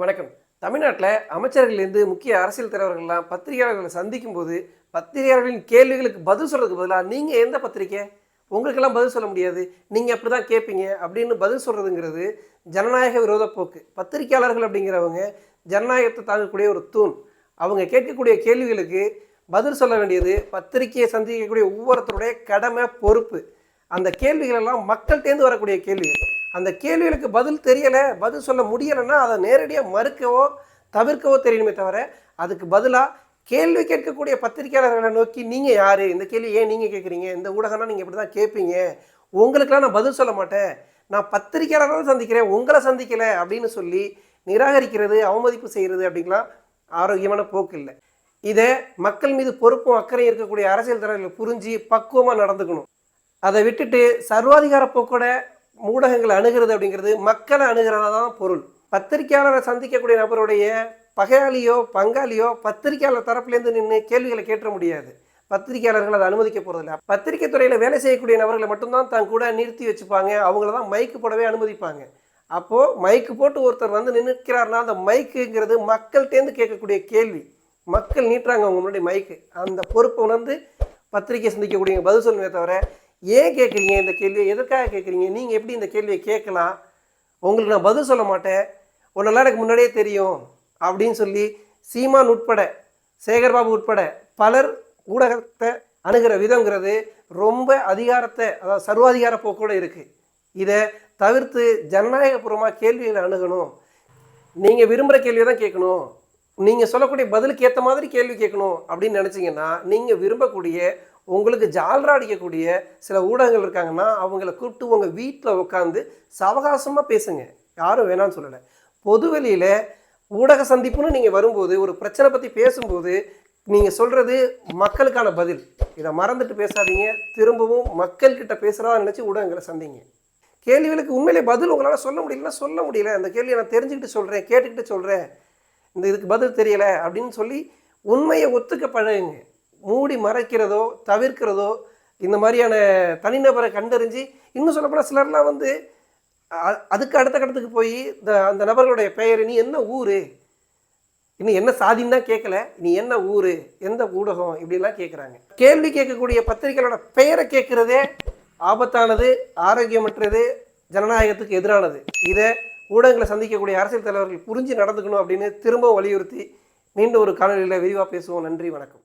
வணக்கம். தமிழ்நாட்டில் அமைச்சர்கள்லேருந்து முக்கிய அரசியல் தலைவர்கள்லாம் பத்திரிகையாளர்களை சந்திக்கும் போது பத்திரிகையாளர்களின் கேள்விகளுக்கு பதில் சொல்கிறதுக்கு பதிலாக நீங்கள் எந்த பத்திரிக்கை? உங்களுக்கெல்லாம் பதில் சொல்ல முடியாது. நீங்கள் அப்படி தான் கேட்பீங்க அப்படின்னு பதில் சொல்கிறதுங்கிறது ஜனநாயக விரோத போக்கு. பத்திரிகையாளர்கள் அப்படிங்கிறவங்க ஜனநாயகத்தை தாங்கக்கூடிய ஒரு தூண். அவங்க கேட்கக்கூடிய கேள்விகளுக்கு பதில் சொல்ல வேண்டியது பத்திரிகையை சந்திக்கக்கூடிய ஒவ்வொருத்தருடைய கடமை பொறுப்பு. அந்த கேள்விகளெல்லாம் மக்கள்கிட்டேருந்து வரக்கூடிய கேள்விகள். அந்த கேள்விகளுக்கு பதில் தெரியலை பதில் சொல்ல முடியலைன்னா அதை நேரடியாக மறுக்கவோ தவிர்க்கவோ தெரியணுமே தவிர அதுக்கு பதிலாக கேள்வி கேட்கக்கூடிய பத்திரிகையாளர்களை நோக்கி நீங்கள் யார்? இந்த கேள்வி ஏன் நீங்கள் கேட்குறீங்க? இந்த ஊடகம்னா நீங்கள் இப்படி தான் கேட்பீங்க? உங்களுக்கெல்லாம் நான் பதில் சொல்ல மாட்டேன். நான் பத்திரிகையாளரை சந்திக்கிறேன் உங்களை சந்திக்கலை அப்படின்னு சொல்லி நிராகரிக்கிறது அவமதிப்பு செய்கிறது அப்படிங்கலாம் ஆரோக்கியமான போக்கு இல்லை. இதை மக்கள் மீது பொறுப்பும் அக்கறையும் இருக்கக்கூடிய அரசியல் தலைவர்கள் புரிஞ்சு பக்குவமாக நடந்துக்கணும். அதை விட்டுட்டு சர்வாதிகார போக்கோட ஊடகங்களை அணுகிறது அப்படிங்கிறது மக்களை அணுகிறதா தான் பொருள். பத்திரிகையாளரை சந்திக்கக்கூடிய நபருடைய பகையாளியோ பங்காளியோ பத்திரிகையாளர் தரப்புலேருந்து நின்று கேள்விகளை கேட்ட முடியாது. பத்திரிகையாளர்கள் அதை அனுமதிக்க போகிறதில்ல பத்திரிகை துறையில் வேலை செய்யக்கூடிய நபர்களை மட்டும்தான் தான் கூட நிறுத்தி வச்சுப்பாங்க. அவங்கள தான் மைக்கு போடவே அனுமதிப்பாங்க. அப்போது மைக்கு போட்டு ஒருத்தர் வந்து நின்றுக்கிறாருன்னா அந்த மைக்குங்கிறது மக்கள்கிட்டேருந்து கேட்கக்கூடிய கேள்வி. மக்கள் நீட்டுறாங்க அவங்க முன்னாடி மைக்கு அந்த பொறுப்பை உணர்ந்து பத்திரிகை சந்திக்கக்கூடிய பதில் சொல்லுமே தவிர ஏன் கேட்குறீங்க இந்த கேள்வியை? எதற்காக கேட்குறீங்க? நீங்கள் எப்படி இந்த கேள்வியை கேட்கலாம்? உங்களுக்கு நான் பதில் சொல்ல மாட்டேன். உன்னெல்லாம் எனக்கு முன்னாடியே தெரியும் அப்படின்னு சொல்லி சீமான் உட்பட சேகர்பாபு உட்பட பலர் ஊடகத்தை அணுகிற விதங்கிறது ரொம்ப அதிகாரத்தை அதாவது சர்வாதிகார போக்கோடு இருக்குது இதை தவிர்த்து ஜனநாயகபூர்வமாக கேள்விகளை அணுகணும். நீங்கள் விரும்புகிற கேள்வியை தான் கேட்கணும். நீங்கள் சொல்லக்கூடிய பதிலுக்கு ஏற்ற மாதிரி கேள்வி கேட்கணும் அப்படின்னு நினச்சிங்கன்னா நீங்கள் விரும்பக்கூடிய உங்களுக்கு ஜால்ரா அடிக்கக்கூடிய சில ஊடகங்கள் இருக்காங்கன்னா அவங்கள கூப்பிட்டு உங்கள் வீட்டில் உட்காந்து சவகாசமாக பேசுங்க. யாரும் வேணாம்னு சொல்லலை. பொதுவெளியில் ஊடக சந்திப்புன்னு நீங்கள் வரும்போது ஒரு பிரச்சனை பற்றி பேசும்போது நீங்கள் சொல்கிறது மக்களுக்கான பதில். இதை மறந்துட்டு பேசாதீங்க. திரும்பவும் மக்கள்கிட்ட பேசுகிறதா நினச்சி ஊடகங்களை சந்திங்க. கேள்விகளுக்கு உண்மையிலே பதில் உங்களால் சொல்ல முடியலன்னா சொல்ல முடியல. அந்த கேள்வியை நான் தெரிஞ்சுக்கிட்டு சொல்கிறேன் கேட்டுக்கிட்டு சொல்கிறேன் இந்த இதுக்கு பதில் தெரியலை அப்படின்னு சொல்லி உண்மையை ஒத்துக்க பழகுங்க. மூடி மறைக்கிறதோ தவிர்க்கிறதோ இந்த மாதிரியான தனிநபரை கண்டறிஞ்சு இன்னும் சொல்லப்போனால் சிலர்லாம் வந்து அதுக்கு அடுத்த கட்டத்துக்கு போய் இந்த அந்த நபர்களுடைய பெயர் நீ என்ன ஊர்? இன்னும் என்ன சாதின்னு தான் கேட்கல. நீ என்ன ஊர்? எந்த ஊடகம்? இப்படிலாம் கேட்குறாங்க. கேள்வி கேட்கக்கூடிய பத்திரிகைகளோட பெயரை கேட்குறதே ஆபத்தானது ஆரோக்கியமற்றது ஜனநாயகத்துக்கு எதிரானது. இதை ஊடகங்களை சந்திக்கக்கூடிய அரசியல் தலைவர்கள் புரிஞ்சு நடந்துக்கணும் அப்படின்னு திரும்ப வலியுறுத்தி மீண்டும் ஒரு காணொலியில் விரிவாக பேசுவோம். நன்றி வணக்கம்.